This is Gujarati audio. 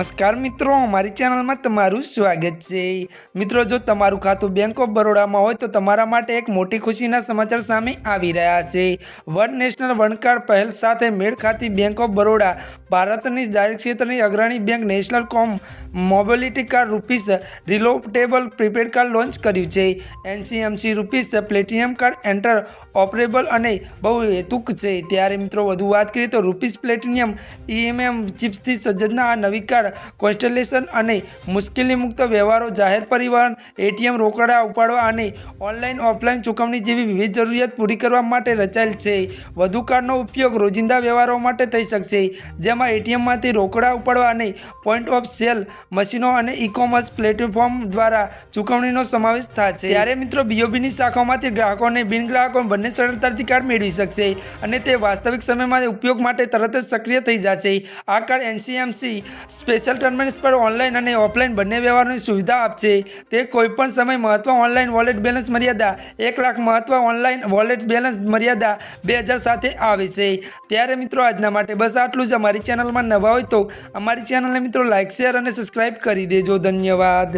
નમસ્કાર મિત્રો, અમારી ચેનલમાં તમારું સ્વાગત છે. મિત્રો, જો તમારું ખાતું બેંક ઓફ બરોડામાં હોય તો તમારા માટે એક મોટી ખુશીના સમાચાર સામે આવી રહ્યા છે. વન નેશનલ કાર્ડ પહેલ સાથે મેળ ખાતી બેંક ઓફ બરોડા ભારતની જાહેર ક્ષેત્રની અગ્રણી bank national com mobility card rupees reloadable prepaid card launch કર્યું છે. NCMC rupees platinum card interoperable અને બહુ હેતુક છે. ત્યારે મિત્રો, વધુ વાત કરીએ તો રૂપીસ પ્લેટિનિયમ ઈએમએમ ચિપ્સથી સજ્જના આ નવી કાર્ડ કોન્સ્ટેલેશન અને મુશ્કેલી મુક્ત વ્યવહારો જાહેર પરિવહન, એટીએમ રોકડા ઉપાડવા અને ઓનલાઈન ઓફલાઈન ચૂકવણી જેવી વિવિધ જરૂરિયાત પૂરી કરવા માટે રચાયેલ છે. વધુ કાર્ડનો ઉપયોગ રોજિંદા વ્યવહારો માટે થઈ શકશે, જેમાં એટીએમમાંથી રોકડા ઉપાડવા અને પોઈન્ટ ઓફ સેલ મશીનો અને ઈ કોમર્સ પ્લેટફોર્મ દ્વારા ચૂકવણીનો સમાવેશ થશે. ત્યારે મિત્રો બીઓબીની શાખાઓમાંથી ગ્રાહકો અને બિન ગ્રાહકો બંને સરળતાથી કાર્ડ મેળવી શકશે અને તે વાસ્તવિક સમયમાં ઉપયોગ માટે તરત જ સક્રિય થઈ જશે. આ કાર્ડ એનસીએમસી સ્પેશિયલ ટર્મિનલ્સ પર ઓનલાઈન અને ઓફલાઈન બંને વ્યવહારની સુવિધા આપશે. તે કોઈપણ સમય મહત્વ ઓનલાઈન વોલેટ બેલેન્સ મર્યાદા, એક લાખ મહત્વ ઓનલાઈન વોલેટ બેલેન્સ મર્યાદા બે હજાર સાથે આવે છે. ત્યારે મિત્રો આજના માટે બસ આટલું જ. અમારી ચેનલમાં નવા હોય તો અમારી ચેનલને મિત્રો લાઇક શેર અને સબસ્ક્રાઈબ કરી દેજો. ધન્યવાદ.